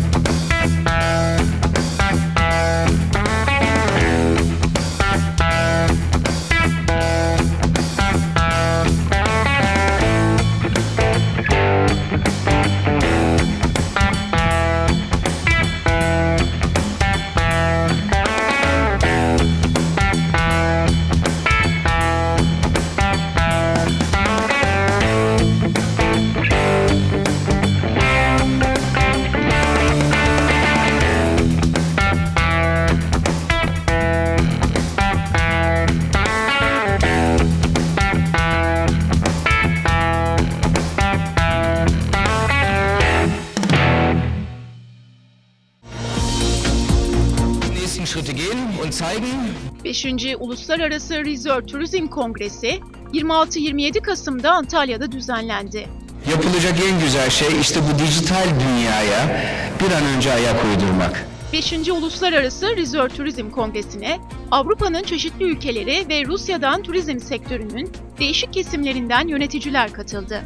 Música 5. Uluslararası Resort Turizm Kongresi 26-27 Kasım'da Antalya'da düzenlendi. yapılacak en güzel şey işte bu dijital dünyaya bir an önce ayak uydurmak. 5. Uluslararası Resort Turizm Kongresi'ne Avrupa'nın çeşitli ülkeleri ve Rusya'dan turizm sektörünün değişik kesimlerinden yöneticiler katıldı.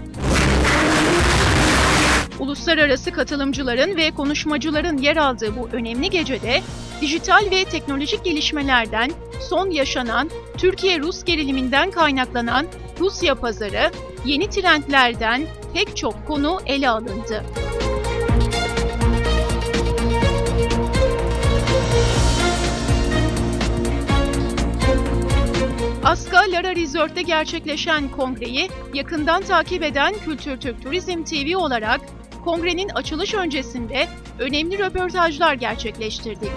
Uluslararası katılımcıların ve konuşmacıların yer aldığı bu önemli gecede dijital ve teknolojik gelişmelerden son yaşanan Türkiye-Rus geriliminden kaynaklanan Rusya pazarı, yeni trendlerden pek çok konu ele alındı. Aska Lara Resort'te gerçekleşen kongreyi yakından takip eden Kültür Türk Turizm TV olarak kongrenin açılış öncesinde önemli röportajlar gerçekleştirdik.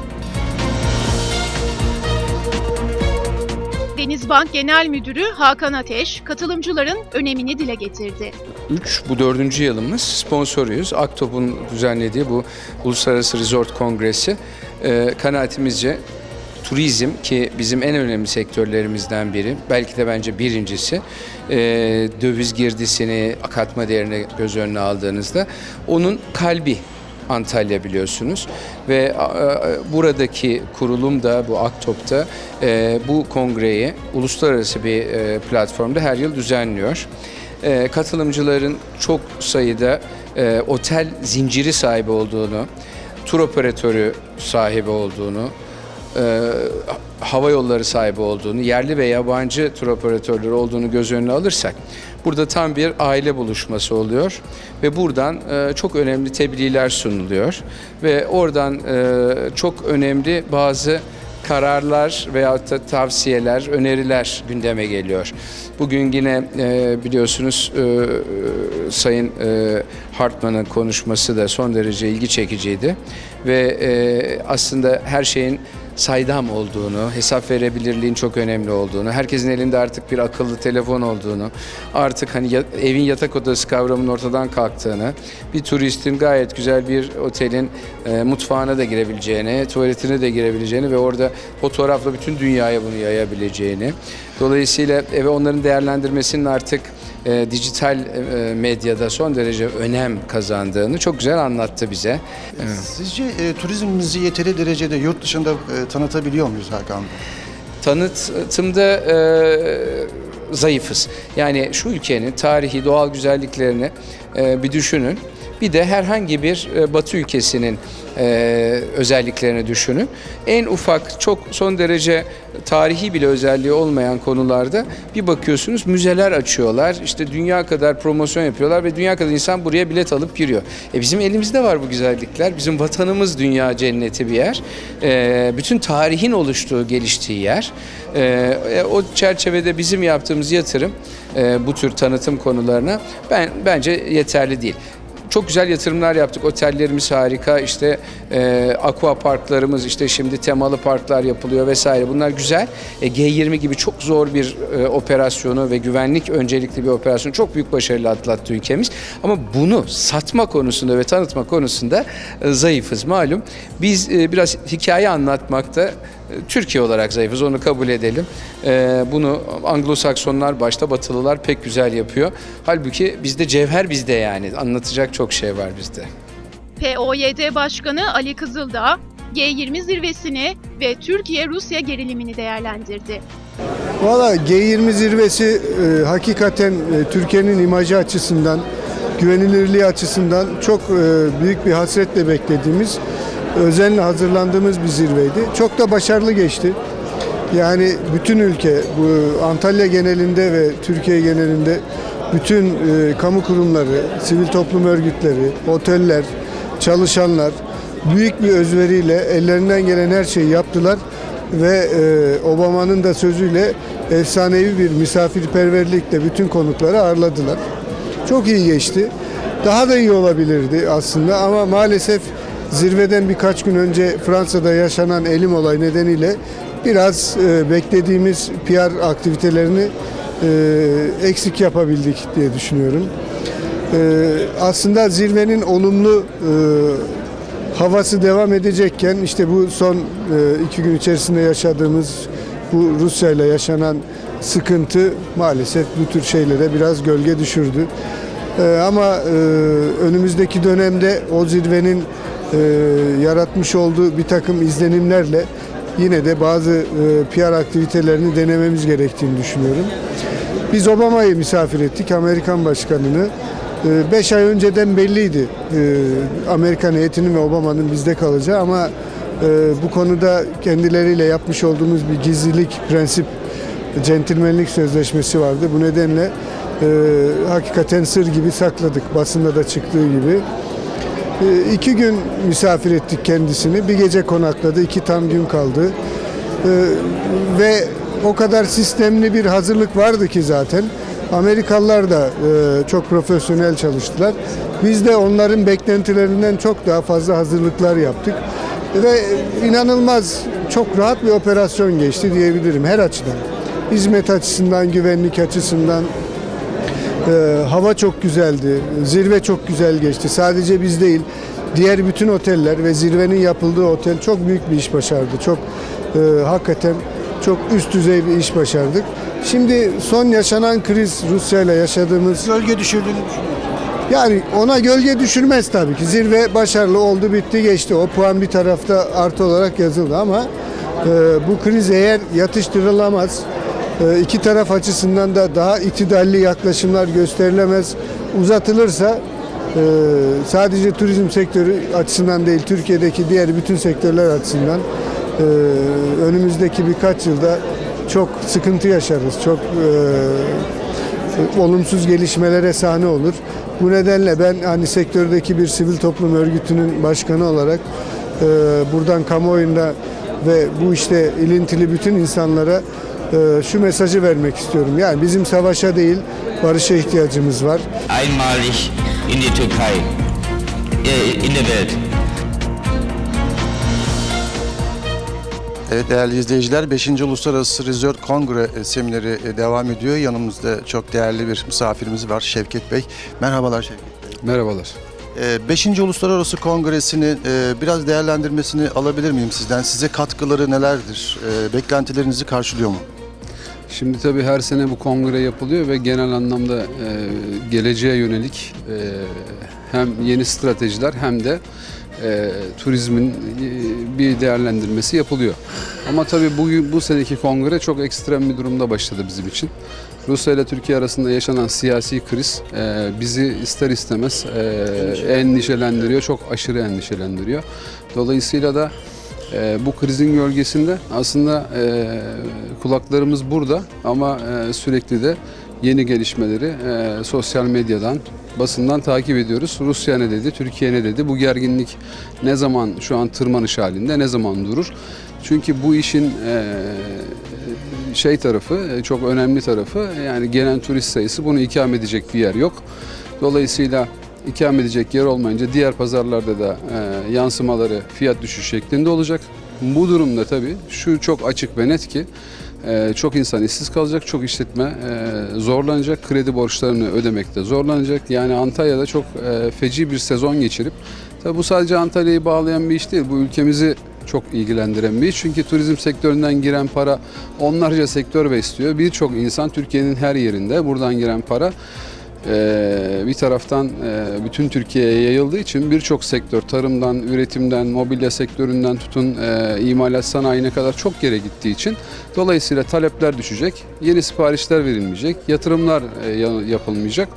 Denizbank Genel Müdürü Hakan Ateş, katılımcıların önemini dile getirdi. 3, bu dördüncü yılımız sponsoruyuz. Aktop'un düzenlediği bu Uluslararası Resort Kongresi e, kanaatimizce turizm ki bizim en önemli sektörlerimizden biri, belki de bence birincisi, e, döviz girdisini, katma değerini göz önüne aldığınızda onun kalbi Antalya biliyorsunuz ve buradaki kurulum da bu Aktop'ta e, bu kongreyi uluslararası bir e, platformda her yıl düzenliyor. E, katılımcıların çok sayıda otel zinciri sahibi olduğunu, tur operatörü sahibi olduğunu, hava yolları sahibi olduğunu, yerli ve yabancı tur operatörleri olduğunu göz önüne alırsak burada tam bir aile buluşması oluyor ve buradan e, çok önemli tebliğler sunuluyor ve oradan e, çok önemli bazı kararlar veyahut da tavsiyeler, öneriler gündeme geliyor. Bugün yine e, biliyorsunuz e, e, Sayın e, Hartman'ın konuşması da son derece ilgi çekiciydi ve e, aslında her şeyin saydam olduğunu, hesap verebilirliğin çok önemli olduğunu, herkesin elinde artık bir akıllı telefon olduğunu, artık hani evin yatak odası kavramının ortadan kalktığını, bir turistin gayet güzel bir otelin e, mutfağına da girebileceğini, tuvaletine de girebileceğini ve orada fotoğrafla bütün dünyaya bunu yayabileceğini. Dolayısıyla e, ve onların değerlendirmesinin artık e, dijital e, medyada son derece önem kazandığını çok güzel anlattı bize. Sizce e, turizmimizi yeteri derecede yurt dışında e, tanıtabiliyor muyuz Hakan Bey? tanıtımda e, zayıfız. Yani şu ülkenin tarihi, doğal güzelliklerini e, bir düşünün. Bir de herhangi bir e, Batı ülkesinin e, özelliklerini düşünün. En ufak, çok son derece tarihi bile özelliği olmayan konularda bir bakıyorsunuz müzeler açıyorlar. İşte dünya kadar promosyon yapıyorlar ve dünya kadar insan buraya bilet alıp giriyor. E bizim elimizde var bu güzellikler. Bizim vatanımız dünya cenneti bir yer. E, bütün tarihin oluştuğu, geliştiği yer. E, e, o çerçevede bizim yaptığımız yatırım e, bu tür tanıtım konularına ben bence yeterli değil. Çok güzel yatırımlar yaptık. Otellerimiz harika. İşte e, aqua parklarımız, işte şimdi temalı parklar yapılıyor vesaire. Bunlar güzel. E, G20 gibi çok zor bir e, operasyonu ve güvenlik öncelikli bir operasyon çok büyük başarıyla atlattı ülkemiz. Ama bunu satma konusunda ve tanıtma konusunda e, zayıfız malum. Biz e, biraz hikaye anlatmakta Türkiye olarak zayıfız onu kabul edelim. E, bunu Anglo-Saksonlar başta Batılılar pek güzel yapıyor. Halbuki bizde cevher bizde yani anlatacak çok şey var bizde. POYD Başkanı Ali Kızıldağ, G20 zirvesini ve Türkiye-Rusya gerilimini değerlendirdi. Valla G20 zirvesi e, hakikaten e, Türkiye'nin imajı açısından güvenilirliği açısından çok e, büyük bir hasretle beklediğimiz, özenle hazırlandığımız bir zirveydi. Çok da başarılı geçti. Yani bütün ülke, bu Antalya genelinde ve Türkiye genelinde bütün e, kamu kurumları, sivil toplum örgütleri, oteller, çalışanlar büyük bir özveriyle ellerinden gelen her şeyi yaptılar ve e, Obama'nın da sözüyle efsanevi bir misafirperverlikle bütün konukları ağırladılar. Çok iyi geçti. Daha da iyi olabilirdi aslında ama maalesef zirveden birkaç gün önce Fransa'da yaşanan elim olay nedeniyle biraz e, beklediğimiz PR aktivitelerini e, eksik yapabildik diye düşünüyorum. E, aslında zirvenin olumlu e, havası devam edecekken işte bu son e, iki gün içerisinde yaşadığımız bu Rusya ile yaşanan sıkıntı maalesef bu tür şeylere biraz gölge düşürdü. E, ama e, önümüzdeki dönemde o zirvenin e, yaratmış olduğu bir takım izlenimlerle yine de bazı e, PR aktivitelerini denememiz gerektiğini düşünüyorum. Biz Obama'yı misafir ettik, Amerikan Başkanı'nı. 5 ay önceden belliydi e, Amerikan heyetinin ve Obama'nın bizde kalacağı ama e, bu konuda kendileriyle yapmış olduğumuz bir gizlilik prensip, centilmenlik sözleşmesi vardı. Bu nedenle e, hakikaten sır gibi sakladık basında da çıktığı gibi. E, iki gün misafir ettik kendisini. Bir gece konakladı, iki tam gün kaldı. E, ve o kadar sistemli bir hazırlık vardı ki zaten. Amerikalılar da e, çok profesyonel çalıştılar. Biz de onların beklentilerinden çok daha fazla hazırlıklar yaptık. Ve inanılmaz çok rahat bir operasyon geçti diyebilirim her açıdan. Hizmet açısından, güvenlik açısından, ee, hava çok güzeldi. Zirve çok güzel geçti. Sadece biz değil, diğer bütün oteller ve zirvenin yapıldığı otel çok büyük bir iş başardı. Çok e, hakikaten çok üst düzey bir iş başardık. Şimdi son yaşanan kriz Rusya ile yaşadığımız Gölge düşürdüğünü düşünüyorum. yani ona gölge düşürmez tabii ki. Zirve başarılı oldu, bitti, geçti. O puan bir tarafta artı olarak yazıldı ama e, bu kriz eğer yatıştırılamaz, e, iki taraf açısından da daha itidalli yaklaşımlar gösterilemez, uzatılırsa e, sadece turizm sektörü açısından değil, Türkiye'deki diğer bütün sektörler açısından e, önümüzdeki birkaç yılda çok sıkıntı yaşarız. Çok e, olumsuz gelişmelere sahne olur. Bu nedenle ben hani sektördeki bir sivil toplum örgütünün başkanı olarak buradan kamuoyunda ve bu işte ilintili bütün insanlara şu mesajı vermek istiyorum. Yani bizim savaşa değil barışa ihtiyacımız var. einmalig in die Türkei, äh, in der Welt. Evet değerli izleyiciler 5. Uluslararası Resort Kongre e, semineri e, devam ediyor. Yanımızda çok değerli bir misafirimiz var Şevket Bey. Merhabalar Şevket Bey. Merhabalar. 5. Uluslararası Kongresi'ni e, biraz değerlendirmesini alabilir miyim sizden? Size katkıları nelerdir? E, Beklentilerinizi karşılıyor mu? Şimdi tabii her sene bu kongre yapılıyor ve genel anlamda e, geleceğe yönelik e, hem yeni stratejiler hem de e, turizmin e, bir değerlendirmesi yapılıyor. Ama tabii bugün bu seneki kongre çok ekstrem bir durumda başladı bizim için. Rusya ile Türkiye arasında yaşanan siyasi kriz e, bizi ister istemez e, endişelendiriyor, çok aşırı endişelendiriyor. Dolayısıyla da e, bu krizin gölgesinde aslında e, kulaklarımız burada ama e, sürekli de yeni gelişmeleri e, sosyal medyadan, basından takip ediyoruz. Rusya ne dedi, Türkiye ne dedi, bu gerginlik ne zaman şu an tırmanış halinde, ne zaman durur? Çünkü bu işin e, şey tarafı, e, çok önemli tarafı yani gelen turist sayısı bunu ikame edecek bir yer yok. Dolayısıyla ikame edecek yer olmayınca diğer pazarlarda da e, yansımaları fiyat düşüş şeklinde olacak. Bu durumda tabii şu çok açık ve net ki e, çok insan işsiz kalacak, çok işletme e, zorlanacak, kredi borçlarını ödemekte zorlanacak. Yani Antalya'da çok e, feci bir sezon geçirip, tabii bu sadece Antalya'yı bağlayan bir iş değil, bu ülkemizi çok ilgilendiren bir iş. Çünkü turizm sektöründen giren para onlarca sektör besliyor. Birçok insan Türkiye'nin her yerinde buradan giren para bir taraftan e, bütün Türkiye'ye yayıldığı için birçok sektör tarımdan, üretimden, mobilya sektöründen tutun e, imalat sanayine kadar çok yere gittiği için dolayısıyla talepler düşecek, yeni siparişler verilmeyecek, yatırımlar e, ya- yapılmayacak.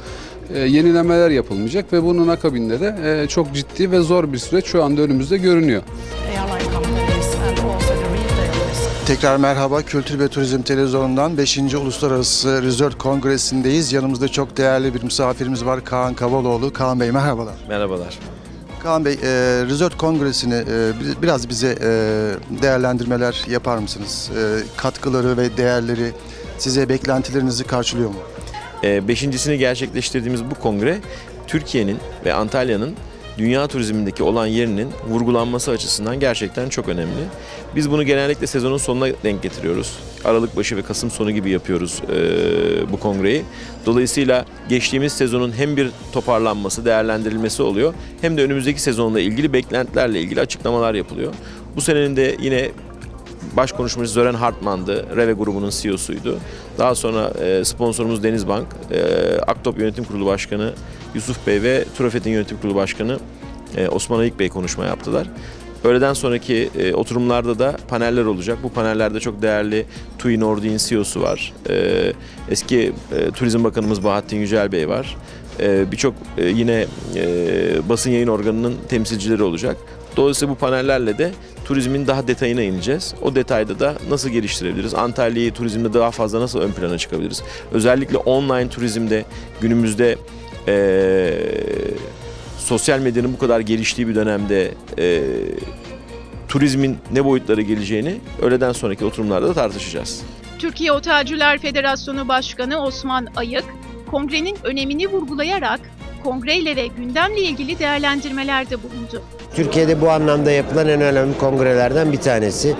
yenilemeler yapılmayacak ve bunun akabinde de çok ciddi ve zor bir süreç şu anda önümüzde görünüyor. airline Tekrar merhaba. Kültür ve Turizm Televizyonu'ndan 5. Uluslararası Resort Kongresi'ndeyiz. Yanımızda çok değerli bir misafirimiz var. Kaan Kavaloğlu. Kaan Bey merhabalar. Merhabalar. Kaan Bey, e, Resort Kongresi'ni e, bi- biraz bize e, değerlendirmeler yapar mısınız? E, katkıları ve değerleri size beklentilerinizi karşılıyor mu? Ee, beşincisini gerçekleştirdiğimiz bu kongre Türkiye'nin ve Antalya'nın dünya turizmindeki olan yerinin vurgulanması açısından gerçekten çok önemli. Biz bunu genellikle sezonun sonuna denk getiriyoruz. Aralık başı ve Kasım sonu gibi yapıyoruz e, bu kongreyi. Dolayısıyla geçtiğimiz sezonun hem bir toparlanması, değerlendirilmesi oluyor hem de önümüzdeki sezonla ilgili beklentilerle ilgili açıklamalar yapılıyor. Bu senenin de yine baş konuşmacı Zören Hartman'dı. Reve grubunun CEO'suydu. Daha sonra e, sponsorumuz Denizbank, e, Aktop Yönetim Kurulu Başkanı Yusuf Bey ve Turafet'in Yönetim Kurulu Başkanı e, Osman Ayık Bey konuşma yaptılar. Öğleden sonraki e, oturumlarda da paneller olacak. Bu panellerde çok değerli TUI Nordique'in CEO'su var. E, eski e, Turizm Bakanımız Bahattin Yücel Bey var. E, Birçok e, yine e, basın yayın organının temsilcileri olacak. Dolayısıyla bu panellerle de turizmin daha detayına ineceğiz. O detayda da nasıl geliştirebiliriz? Antalya'yı turizmde daha fazla nasıl ön plana çıkabiliriz? Özellikle online turizmde günümüzde eee, sosyal medyanın bu kadar geliştiği bir dönemde eee, turizmin ne boyutlara geleceğini öğleden sonraki oturumlarda da tartışacağız. Türkiye Otelciler Federasyonu Başkanı Osman Ayık, kongrenin önemini vurgulayarak kongreyle ve gündemle ilgili değerlendirmelerde bulundu. Türkiye'de bu anlamda yapılan en önemli kongrelerden bir tanesi.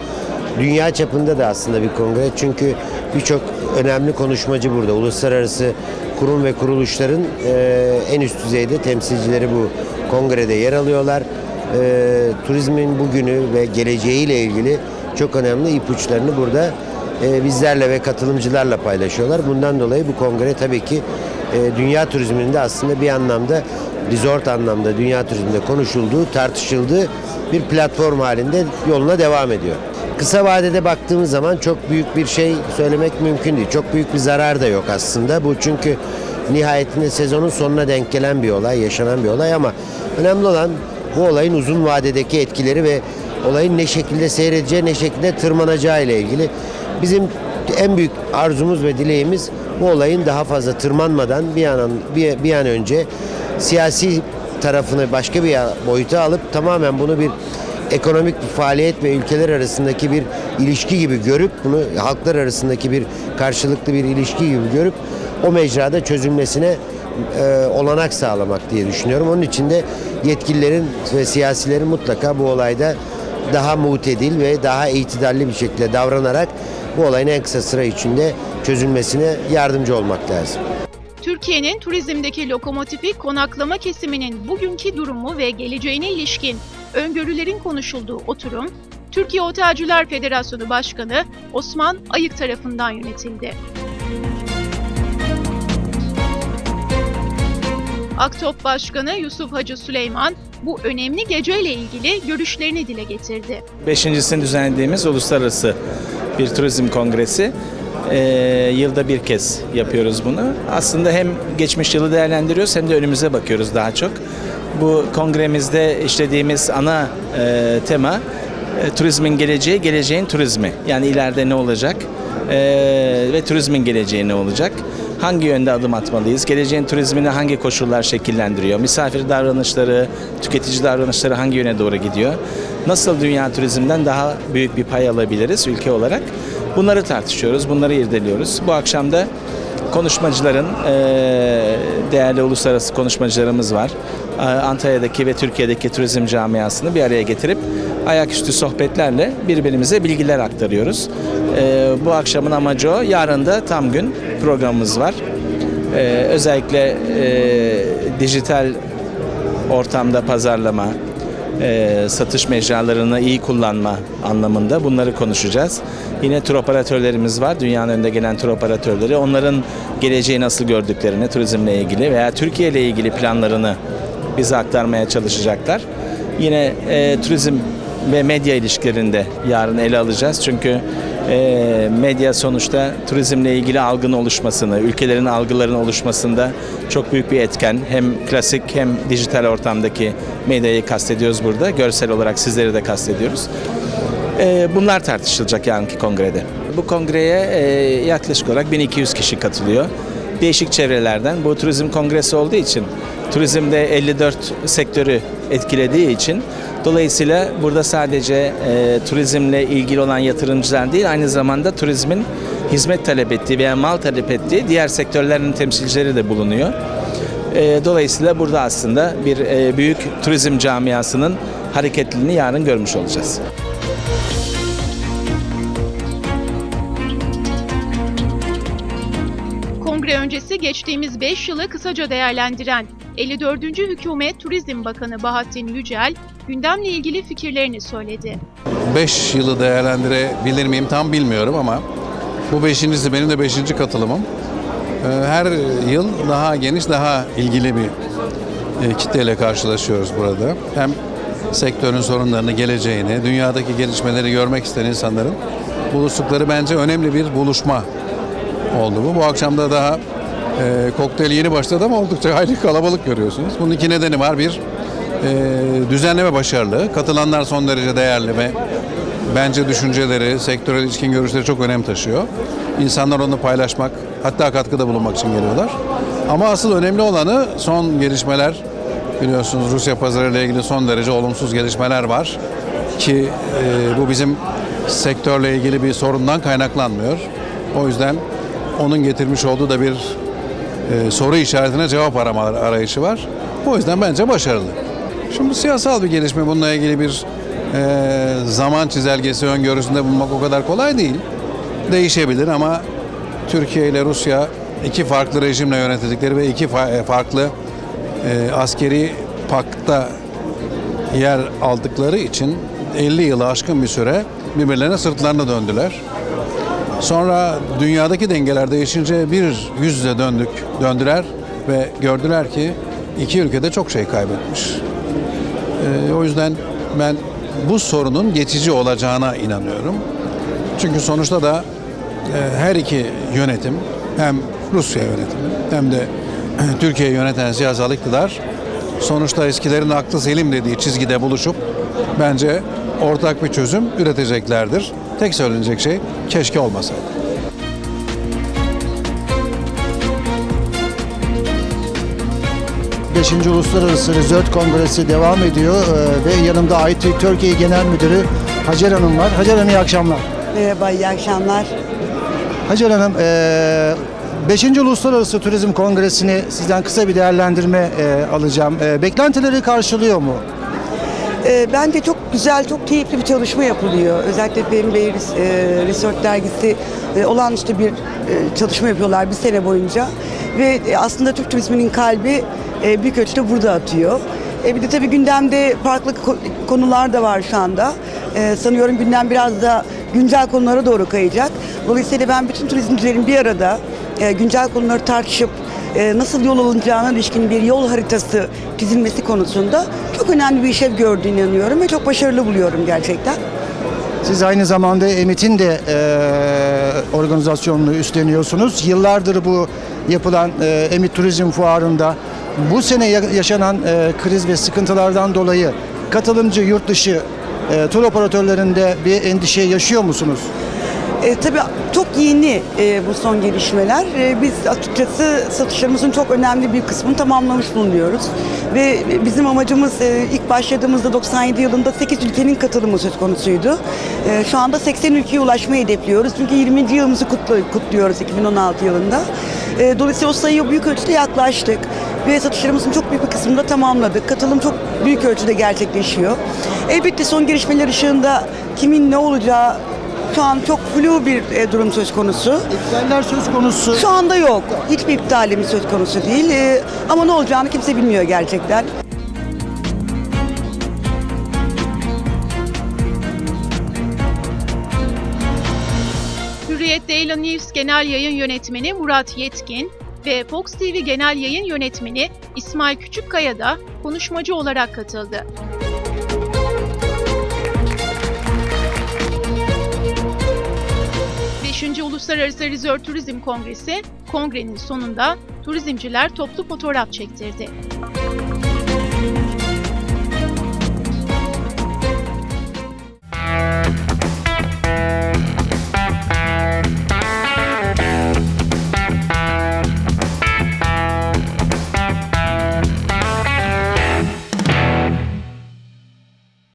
Dünya çapında da aslında bir kongre. Çünkü birçok önemli konuşmacı burada. Uluslararası kurum ve kuruluşların e, en üst düzeyde temsilcileri bu kongrede yer alıyorlar. E, turizmin bugünü ve geleceğiyle ilgili çok önemli ipuçlarını burada e, bizlerle ve katılımcılarla paylaşıyorlar. Bundan dolayı bu kongre tabii ki e, dünya turizminin de aslında bir anlamda resort anlamda dünya turizminde konuşulduğu, tartışıldığı bir platform halinde yoluna devam ediyor. Kısa vadede baktığımız zaman çok büyük bir şey söylemek mümkün değil. Çok büyük bir zarar da yok aslında. Bu çünkü nihayetinde sezonun sonuna denk gelen bir olay, yaşanan bir olay ama önemli olan bu olayın uzun vadedeki etkileri ve olayın ne şekilde seyredeceği, ne şekilde tırmanacağı ile ilgili. Bizim en büyük arzumuz ve dileğimiz bu olayın daha fazla tırmanmadan bir an bir, bir an önce siyasi tarafını başka bir boyuta alıp tamamen bunu bir ekonomik bir faaliyet ve ülkeler arasındaki bir ilişki gibi görüp bunu halklar arasındaki bir karşılıklı bir ilişki gibi görüp o mecrada çözülmesine e, olanak sağlamak diye düşünüyorum. Onun için de yetkililerin ve siyasilerin mutlaka bu olayda daha mutedil ve daha itidalli bir şekilde davranarak bu olayın en kısa süre içinde çözülmesine yardımcı olmak lazım. Türkiye'nin turizmdeki lokomotifi konaklama kesiminin bugünkü durumu ve geleceğine ilişkin öngörülerin konuşulduğu oturum, Türkiye Otelciler Federasyonu Başkanı Osman Ayık tarafından yönetildi. Aktop Başkanı Yusuf Hacı Süleyman bu önemli geceyle ilgili görüşlerini dile getirdi. Beşincisini düzenlediğimiz uluslararası bir turizm kongresi. Ee, yılda bir kez yapıyoruz bunu. Aslında hem geçmiş yılı değerlendiriyoruz hem de önümüze bakıyoruz daha çok. Bu kongremizde işlediğimiz ana e, tema e, turizmin geleceği, geleceğin turizmi. Yani ileride ne olacak e, ve turizmin geleceği ne olacak? Hangi yönde adım atmalıyız? Geleceğin turizmini hangi koşullar şekillendiriyor? Misafir davranışları, tüketici davranışları hangi yöne doğru gidiyor? Nasıl dünya turizmden daha büyük bir pay alabiliriz ülke olarak? Bunları tartışıyoruz, bunları irdeliyoruz. Bu akşam da konuşmacıların, değerli uluslararası konuşmacılarımız var. Antalya'daki ve Türkiye'deki turizm camiasını bir araya getirip ayaküstü sohbetlerle birbirimize bilgiler aktarıyoruz. Eee, bu akşamın amacı o. Yarın da tam gün programımız var. Eee, özellikle eee, dijital ortamda pazarlama, e, satış mecralarını iyi kullanma anlamında bunları konuşacağız. Yine tur operatörlerimiz var. Dünyanın önünde gelen tur operatörleri. Onların geleceği nasıl gördüklerini turizmle ilgili veya Türkiye ile ilgili planlarını bize aktarmaya çalışacaklar. Yine e, turizm ve medya ilişkilerinde yarın ele alacağız. Çünkü E, medya sonuçta turizmle ilgili algının oluşmasını, ülkelerin algılarının oluşmasında çok büyük bir etken. Hem klasik hem dijital ortamdaki medyayı kastediyoruz burada. Görsel olarak sizleri de kastediyoruz. E, bunlar tartışılacak yarınki kongrede. Bu kongreye e, yaklaşık olarak 1200 kişi katılıyor. Değişik çevrelerden. Bu turizm kongresi olduğu için turizmde 54 sektörü etkilediği için dolayısıyla burada sadece e, turizmle ilgili olan yatırımcılar değil aynı zamanda turizmin hizmet talep ettiği veya mal talep ettiği diğer sektörlerin temsilcileri de bulunuyor. E, dolayısıyla burada aslında bir e, büyük turizm camiasının hareketliliğini yarın görmüş olacağız. Öncesi geçtiğimiz 5 yılı kısaca değerlendiren 54. Hükümet Turizm Bakanı Bahattin Yücel, gündemle ilgili fikirlerini söyledi. 5 yılı değerlendirebilir miyim tam bilmiyorum ama bu beşincisi benim de beşinci katılımım. Ee, Her yıl daha geniş, daha ilgili bir e, kitleyle karşılaşıyoruz burada. Hem sektörün sorunlarını, geleceğini, dünyadaki gelişmeleri görmek isteyen insanların buluştukları bence önemli bir buluşma oldu bu. Bu akşam da daha e, kokteyl yeni başladı ama oldukça hayli kalabalık görüyorsunuz. Bunun iki nedeni var. Bir, e, düzenleme başarılı. Katılanlar son derece değerli ve bence düşünceleri, sektörel ilişkin görüşleri çok önem taşıyor. İnsanlar onu paylaşmak, hatta katkıda bulunmak için geliyorlar. Ama asıl önemli olanı son gelişmeler. Biliyorsunuz Rusya pazarıyla ilgili son derece olumsuz gelişmeler var. Ki e, bu bizim sektörle ilgili bir sorundan kaynaklanmıyor. O yüzden onun getirmiş olduğu da bir e, soru işaretine cevap arama arayışı var. O yüzden bence başarılı. Şimdi siyasal bir gelişme bununla ilgili bir e, zaman çizelgesi öngörüsünde bulunmak o kadar kolay değil. Değişebilir ama Türkiye ile Rusya iki farklı rejimle yönetildikleri ve iki fa- e, farklı e, askeri pakta yer aldıkları için 50 yılı aşkın bir süre birbirlerine sırtlarını döndüler. Sonra dünyadaki dengeler değişince bir yüz döndük, döndüler ve gördüler ki iki ülkede çok şey kaybetmiş. Ee, o yüzden ben bu sorunun geçici olacağına inanıyorum. Çünkü sonuçta da e, her iki yönetim hem Rusya yönetimi hem de Türkiye'yi yöneten siyasal iktidar sonuçta eskilerin aklı selim dediği çizgide buluşup bence ortak bir çözüm üreteceklerdir. Tek söylenecek şey keşke olmasaydı. Beşinci Uluslararası Resort Kongresi devam ediyor Ee, ve yanımda IT Türkiye Genel Müdürü Hacer Hanım var. Hacer Hanım iyi akşamlar. Merhaba, iyi akşamlar. Hacer Hanım, 5. Uluslararası Turizm Kongresi'ni sizden kısa bir değerlendirme e, alacağım. E, Beklentileri karşılıyor mu? Ee, bence çok güzel, çok keyifli bir çalışma yapılıyor. Özellikle benim Bey e, Resort dergisi e, olağanüstü bir e, çalışma yapıyorlar bir sene boyunca. Ve e, aslında Türk turizminin kalbi e, büyük ölçüde burada atıyor. E, bir de tabii gündemde farklı ko- konular da var şu anda. E, sanıyorum gündem biraz da güncel konulara doğru kayacak. Dolayısıyla ben bütün turizmcilerin bir arada e, güncel konuları tartışıp e, nasıl yol alınacağına ilişkin bir yol haritası çizilmesi konusunda çok önemli bir işlev gördüğüne inanıyorum ve çok başarılı buluyorum gerçekten. Siz aynı zamanda Emit'in de e, organizasyonunu üstleniyorsunuz. Yıllardır bu yapılan e, Emit Turizm Fuarı'nda bu sene ya- yaşanan e, kriz ve sıkıntılardan dolayı katılımcı yurt dışı e, tur operatörlerinde bir endişe yaşıyor musunuz? E, tabii çok yeni e, bu son gelişmeler. E, biz açıkçası satışlarımızın çok önemli bir kısmını tamamlamış bulunuyoruz. Ve bizim amacımız e, ilk başladığımızda 97 yılında 8 ülkenin katılımı söz konusuydu. E, şu anda 80 ülkeye ulaşmayı hedefliyoruz. Çünkü 20. yılımızı kutlu- kutluyoruz 2016 yılında. E, dolayısıyla o sayıya büyük ölçüde yaklaştık. Ve satışlarımızın çok büyük bir kısmını da tamamladık. Katılım çok büyük ölçüde gerçekleşiyor. Elbette son gelişmeler ışığında kimin ne olacağı şu an çok flu bir e, durum söz konusu. İptaller söz konusu. Şu anda yok. Hiçbir iptalimiz söz konusu değil. E, ama ne olacağını kimse bilmiyor gerçekten. Hürriyet Daily News Genel Yayın Yönetmeni Murat Yetkin ve Fox TV Genel Yayın Yönetmeni İsmail Küçükkaya da konuşmacı olarak katıldı. Uluslararası Resort Turizm Kongresi, kongrenin sonunda turizmciler toplu fotoğraf çektirdi.